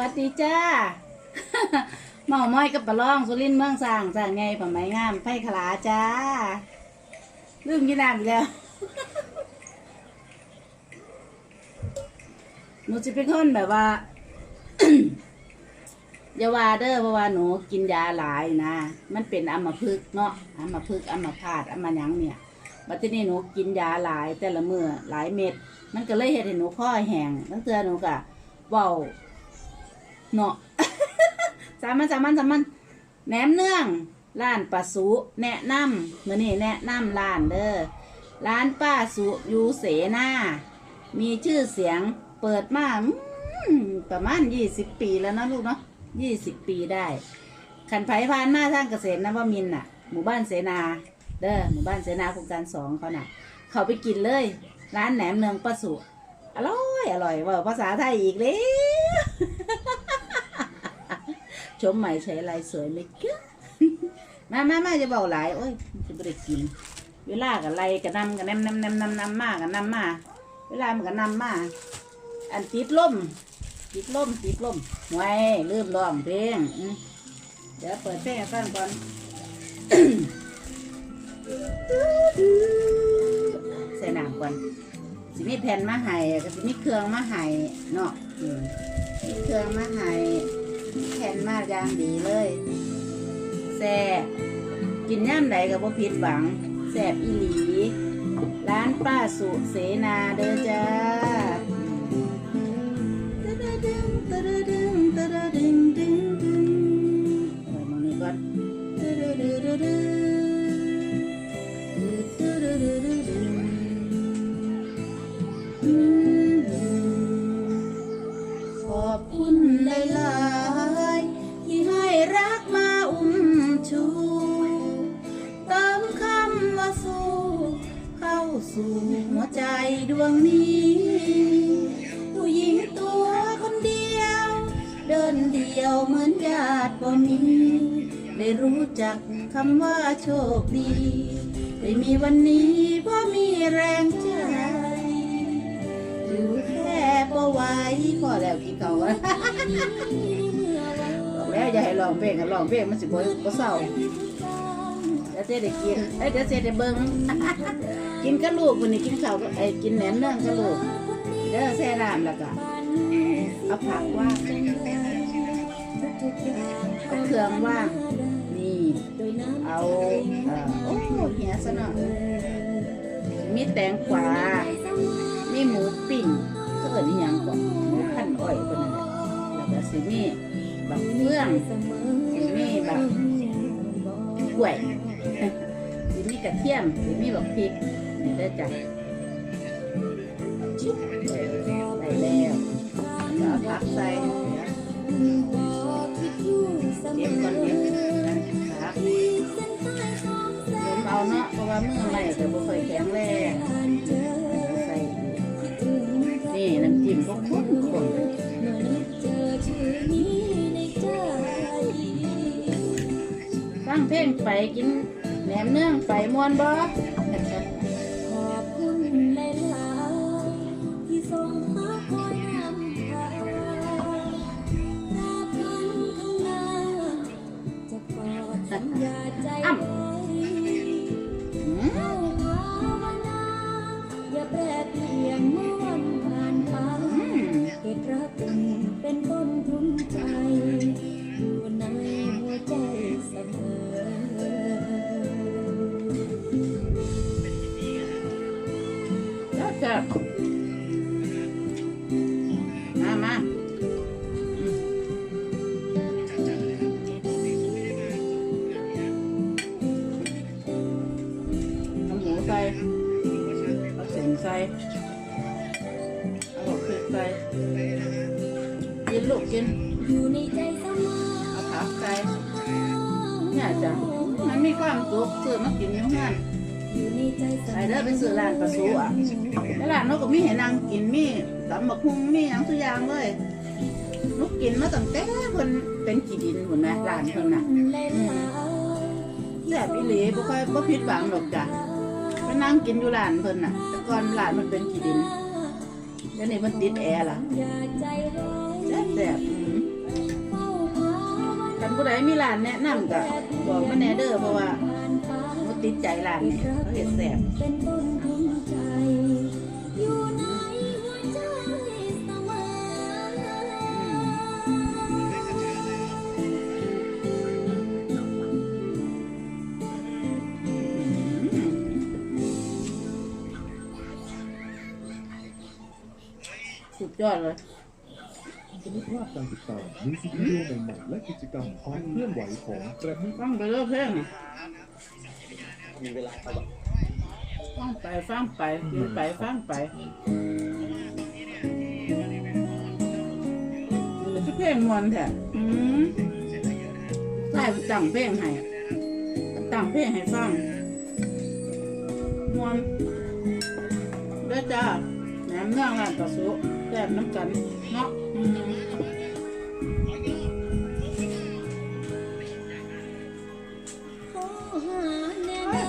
วัสดีจ้าเมาม้อยกับปลาล่องสุรินเมืองสร้างสร้างไงผ้าไหมงามไผ่ขลาจ้าลืมกินน้ำอีกแล้วหนูจะเป็นคนแบบว่าอย่าว่าเด้อเพราะว่าหนูกินยาหลายนะ มันเป็นอัมพฤกษ์เนาะอัมพฤกษ์อัมพาตอัมหยังเนี่ยบัดทีนี้หนูกินยาหลายแต่ละมือหลายเม็ด มันก็เลยเฮ็ดให้หนูข้อแห้งตั้งเตือหนูกะเว้า เนาะสามันสามันสามันแหนมเนื่องร้านป้าสุแนะนำมื้อนี้แนะนำร้านเด้อร้านป้าสุยูเสนามีชื่อเสียงเปิดมาประมาณยี่สิบปีแล้วเนาะลูกเนาะยี่สิบปีได้ขันไผผ่านมาทางเกษตรนวมินน่ะ หมู่บ้านเสนา เด้อหมู่บ้านเสนาโครงการสองเขาน่ะ เขาไปกินเลย ร้านแหนมเนืองป้าสุอร่อยอร่อยว่าภาษาไทยอีกแล้ว ชมใหม่ใช้ลายสวยไหมกะมามามาจะเบาหลายโอ้ยจะไม่ได้กิน เวลากับไรกับนำกับนำนำนำนำนำมากับนำมาเวลามันกับนำมาอันติดล่มติดล่มติดล่มไว้ลืมร้องเพลงเดี๋ยวเปิดเพลงฟังก่อนใส่น้ำก่อนสิมีแผ่นมาให้ก็สิมีเครื่องมาให้เนาะมีเครื่องมาให้ แข็นมาอย่างดีเลยแซ่บกินย่ำใดกับ่ผิดหวังแซ่บอีหลี ร้านป้าสุเสนาเด้อจ้า เดินเดียวเหมือนญาติบ่มีได้รู้จักคำว่าโชคดีได้มีวันนี้เพราะมีแรงใจอยู่แค่ปไหว้พอแล้วกี่เก่าบอกแล้วอย่าให้ร้องเพลงอะร้องเพลงมันสิบ่บ่เศร้าเดี๋ยวเจ๊ได้กินเอ้ยเดี๋ยวเจ๊ได้เบิ่งกินกับลูกวันนี้กินข้าวกับไอ้กินแหนมเนืองกับลูกเด้อแซ่น้ำแล้วก็เอาผักว่า เอาเครื่องว่าง นี่ เอาเอ่อโอ้เหียซะเนาะมีแตงกวามีหมูปิ้งก็เอิ้นอีหยังก่อนหมูพันอ้อยคนนั้นแหละแล้วก็สิมีบักเฟืองสิมีบักกล้วยสิมีกระเทียมสิมีบักพริกนี่ได้จ้ะชุบได้แล้วแล้วเอาผักใส่ ก็บก่อนเก็บผักผมเอาเนาะเพราะว่ามือใหม่ก็บ่ค่อยแข็งแรงใส่นี่น้ำจิ้มก็ข้นข้นฟังเพลงไปกินแหนมเนื่องไปมวนบ่ เส้นใส่เอาพริกใส่กินลูกกินอยู่ในใจเสมอเอาผักใส่เนี่ยจ้ะมันมีความสุขซื้อมากินอยู่ห้านอยู่ในใจเสมไปอเด้อไปซื้อร้านปลาสูอะแล้วร้านเราก็มีให้นั่งกินมีตำบักหุ่งมีหยังทุกอย่างเลยลูกกินมาตั้งแต่เพิ่นเป็นกี่ดินพุ่นนะร้านเพิ่นน่ะแซ่บอีหลีบ่ค่อยบ่ผิดหวังหรอกจ้ะันนั่งกินอยู่ร้านเพิ่นน่ะ แต่ก่อนร้านมันเป็นขี้ดินแล้วนี่มันติดแอร์ล่ะแซ่บๆอืมคันผู้ใดมีร้านแนะนำก็บอกมาแน่เด้อเพราะว่ามันติดใจร้านเนี่ยเขาเห็นแซ่บ ยอดเลยจะไม่พลาดการติดตามมิวสิกวิดีโอใหม่ๆและกิจกรรมความเคลื่อนไหวของกระบี่ฟังไปเรื่อยเพลงนี่มีเวลาเอาแบบฟังไปฟังไปกินไปฟังไปมันจะเพลงมวนแท้อืมใช่ตั้งเพลงให้ตั้งเพลงให้ฟังมวนเด้อจ้าแหนมเนื้องร้านกระสุ แซ่บน้ำกันเนาะ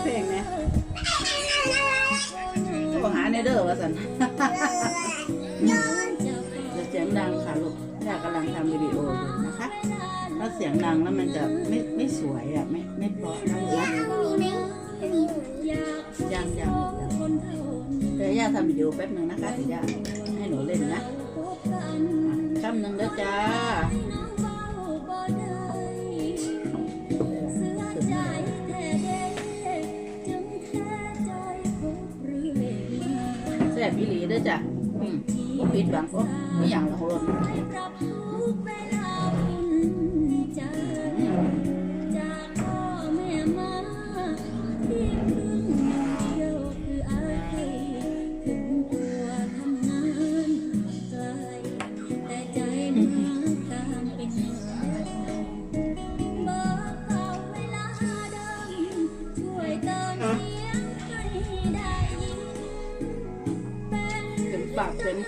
เพลงเนี่ยโทรหาในเด้อว่าสันจะเสียงดังค่ะลูกอยากำลังทำวิดีโออยู่นะคะ ถ้าเสียงดังแล้วมันจะไม่ไม่สวยอะ ไม่ไม่เพราะนะลูกนะอ ยังยังเดี๋ยวย่าทำวิดีโอแป๊บหนึ่งนะคะเดี๋ยวย่าให้หนูเล่นนะคำหนึ่งแล้วจ้าแซ่บวิลีด้วยจ้ะอืมปิดหวังก็ไม่อย่างหรอกหน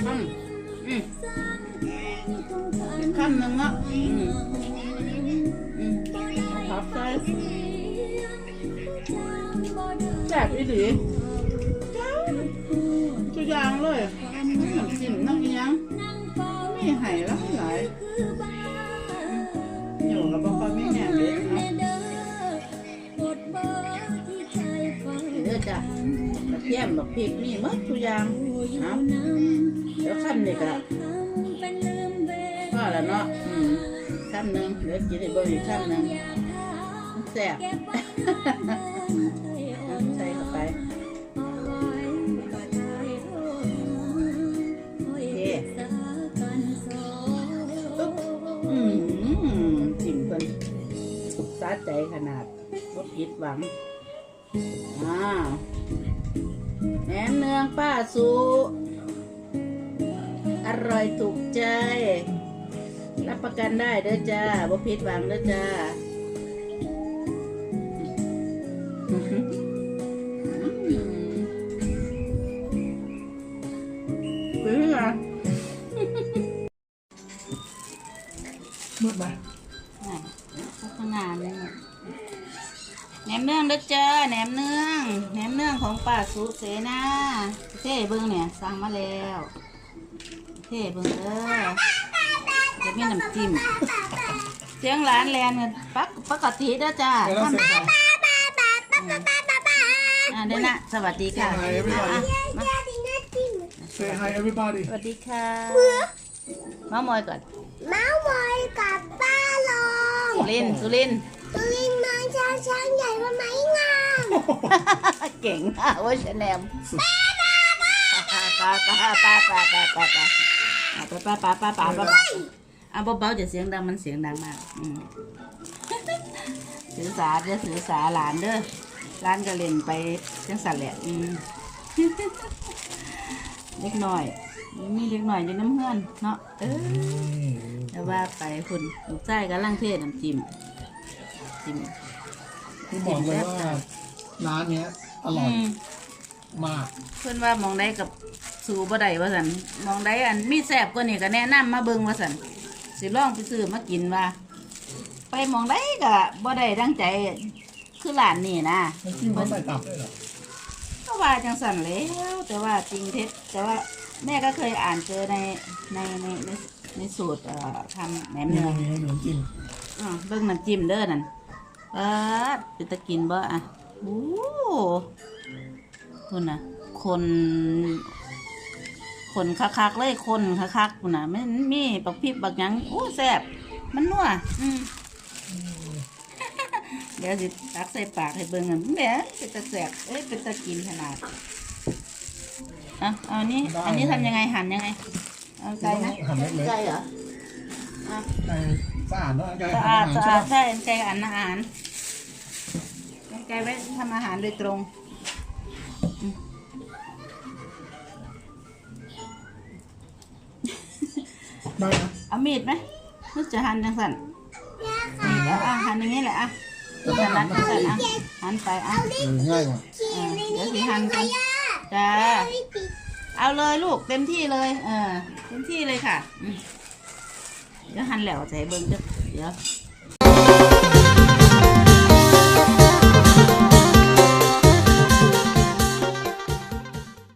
ปากเป็นคำอืมสัญของฝันคำหนึ่งเนาะอืมอืมขอบใจแซ่บอีหลีทุกอย่างเลยน้ำจิ้มน้ำอียังมีไห่แล้วหลายอยู่กับบ่ค่อยมีแหน่เด็ดเนาะเด้อจ้ะ กระเทียมบักพริกมีหมดทุกอย่างเอาเดี๋ยวขั้นนี่ก็พอแล้วเนาะอืมขั้นหนึ่งเดี๋ยวกินอีกบ่อีกขั้นหนึ่งแซ่บเอาใส่เข้าไปปึ๊บอืมจิ้มเพิ่นสาใจขนาดบ่ผิดหวังอ้าว แหนมเนืองป้าสุอร่อยถูกใจ รับประกันได้เด้อจ้าบ่ผิดหวังเด้อจ้า สุเสนาเท่เบิ่งเนี่ยสั่งมาแล้วเท่เบิ่งเด้อจะมีน้ำจิ้มเสียงหลานแลนกันปักปกติเด้อจ้าไปแล้วเสร็จแล้วอ่าเด้อนะสวัสดีค่ะ Say hi, everybody. อะมา Say hi everybody สวัสดีค่ะมามอยก่อนม้ามอยกับป้าลงสุรินทร์สุรินทร์ตัวลิงน้อยช้างช้างใหญ่ว่าไหมงาม เก่งมากเว่าชแนมป้าป้าป้าป้าป้าป้าป้าป้าป้าป้าป้าป้าป้าป้าอะเบาๆจะเสียงดังมันเสียงดังมากอืมสื่อสารเด้อสื่อสารหลานเด้อร้านก็เล่นไปจังสันแหละอืมเล็กน้อยมีเล็กน้อยอยู่น้ำเฮือนเนาะเออแต่ว่าไปคุณลูกชายกำลังเทศน้ำจิ้มจิ้มคือบอกเลยว่า ร้านเนี้ยอร่อยมมาก เพื่อนว่ามองได้กับสูบ่ได้ว่าสันมองได้อันมีแสบกว่านี่ก็แนะนำมาเบิ่งว่าสันสิลองไปซื้อมากินว่า ไปมองได้ก็บ่ได้ดังใจคือร้านนี่นะน้ำจิ้มเขาใส่ตับด้วยเหรอก็ว่าจังสันแล้วแต่ว่าจริงเท็จแต่ว่าแม่ก็เคยอ่านเจอในในในในในสูตรเอ่อทำแหนมนี่เนืองมีให้หนูกินอ่าเบิ่งน้ำจิ้มเด้อนั่นเออเป็นตะกินบ่อะ โอ้คุณน่ะคน คนคักๆเลยคนคักๆคุณน่ะมันมีปักพริบปักหยังโอ้แซ่บมันนัวอืมเดี๋ยวสิตักใส่ปากให้เบิ่งอะแหมเป็นตะแสบเอ้ยเป็นตะกินขนาดอะเอานี่อันนี้ทำยังไงหั่นยังไงเอาไก่ไหมหั่นเล็กไก่เหรออะๆไก่สะอาดเนาะไก่สะอาดสะอาดใช่ไก่อันอาหาร ไก่ไว้ทำอาหารโดยตรงได้นะเอามีดไหมนึกจะหั่นจังสันมีดเอาอะหั่นอย่างนี้แหละอะจะนัดจังสันอะหั่นไปอะเออง่ายกว่าอะเดี๋ยวสิหั่นกันจ้าเอาเลยลูกเต็มที่เลย เออเต็มที่เลยค่ะอืมเดี๋ยวหั่นแล้วให้เบิ่งจะเดี๋ยว